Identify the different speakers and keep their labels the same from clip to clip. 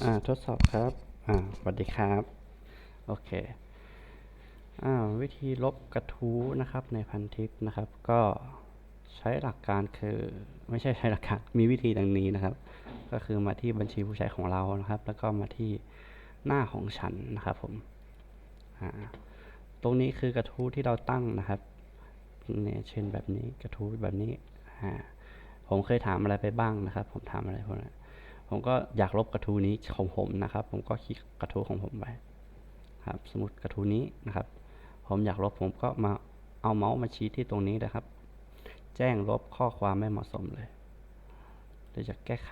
Speaker 1: อ่าทดสอบครับ อ่าสวัสดีครับ โอเค อ่าวิธีลบกระทู้นะครับในพันทิปนะครับ ก็ใช้หลักการคือไม่ใช่ใช้หลักการมีวิธีดังนี้นะครับ ก็คือมาที่บัญชีผู้ใช้ของเรานะครับ แล้วก็มาที่หน้าของฉันนะครับผมอ่าตรงนี้คือกระทู้ที่เราตั้งนะครับเนี่ยเช่นแบบนี้กระทู้แบบนี้อ่าผมเคยถามอะไรไปบ้างนะครับ ผมถามอะไรพวกนั้น ผมก็อยากลบกระทู้นี้ของผมนะครับ ผมก็คลิกกระทู้ของผมไปครับ สมมติกระทู้นี้นะครับ ผมอยากลบผมก็มาเอาเมาส์มาชี้ที่ตรงนี้นะครับ แจ้งลบข้อความไม่เหมาะสมเลยเดี๋ยวจะแก้ไข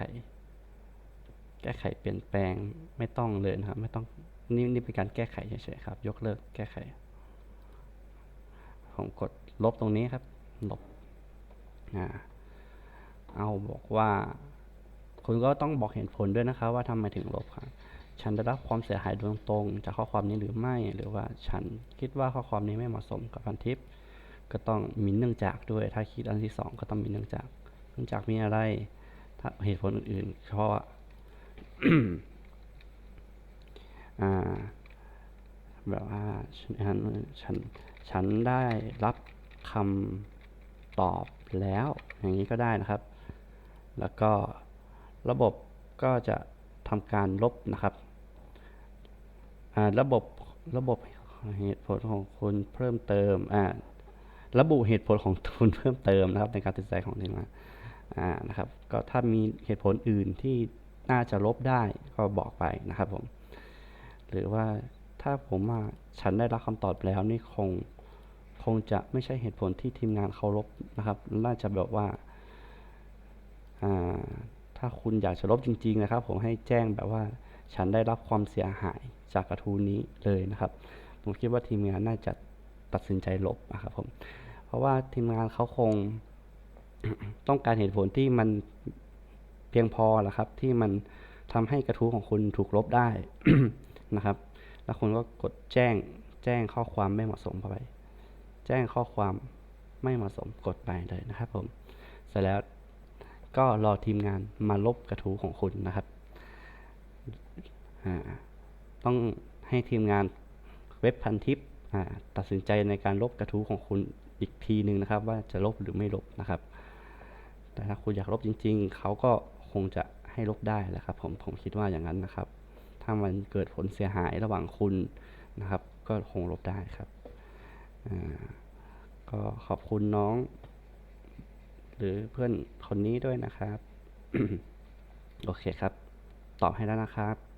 Speaker 1: แก้ไขเปลี่ยนแปลงไม่ต้องเลยนะครับ ไม่ต้องนี่นี่เป็นการแก้ไขเฉยๆครับ ยกเลิกแก้ไข ผมกดลบตรงนี้ครับ ลบอ่าเอาบอกว่า คุณก็ต้องบอกเหตุผลด้วยนะครับว่าทำไมถึงลบครับฉันได้รับความเสียหายโดยตรง จากข้อความนี้หรือไม่ หรือว่าฉันคิดว่าข้อความนี้ไม่เหมาะสมกับพันทิป ก็ต้องมีเนื่องจากด้วย ถ้าคิดอันที่สองก็ต้องมีเนื่องจาก เนื่องจากมีอะไร ถ้าเหตุผลอื่นๆเพราะว่าแบบว่าฉันฉันฉันได้รับคำตอบแล้ว อย่างนี้ก็ได้นะครับ แล้วก็ ระบบก็จะทำการลบนะครับ ระบบระบบเหตุผลของคุณเพิ่มเติมระบุเหตุผลของคุณเพิ่มเติมนะครับ ในการตัดสินใจของทีมงานนะครับ ก็ถ้ามีเหตุผลอื่นที่น่าจะลบได้ก็บอกไปนะครับผม หรือว่าถ้าผมว่าฉันได้รับคำตอบแล้วนี่คงคงจะไม่ใช่เหตุผลที่ทีมงานเคารพนะครับ น่าจะแบบว่า ถ้าคุณอยากจะลบจริง ๆ นะครับ ผมให้แจ้งแบบว่าฉันได้รับความเสียหายจากกระทู้นี้เลยนะครับ ผมคิดว่าทีมงานน่าจะตัดสินใจลบนะครับผม เพราะว่าทีมงานเขาคงต้องการเหตุผลที่มันเพียงพอแหละครับ ที่มันทำให้กระทู้ของคุณถูกลบได้นะครับ แล้วคุณก็กดแจ้งแจ้งข้อความไม่เหมาะสมไป แจ้งข้อความไม่เหมาะสมกดไปเลยนะครับผม เสร็จแล้ว ก็รอทีมงานมาลบกระทู้ของคุณนะครับ ต้องให้ทีมงานเว็บพันทิปตัดสินใจในการลบกระทู้ของคุณอีกทีหนึ่งนะครับ ว่าจะลบหรือไม่ลบนะครับ แต่ถ้าคุณอยากลบจริง ๆ เขาก็คงจะให้ลบได้แหละครับ ผมผมคิดว่าอย่างนั้นนะครับ ถ้ามันเกิดผลเสียหายระหว่างคุณนะครับ ก็คงลบได้ครับก็ขอบคุณน้อง หรือเพื่อนคนนี้ด้วยนะครับ โอเคครับ ตอบให้แล้วนะครับ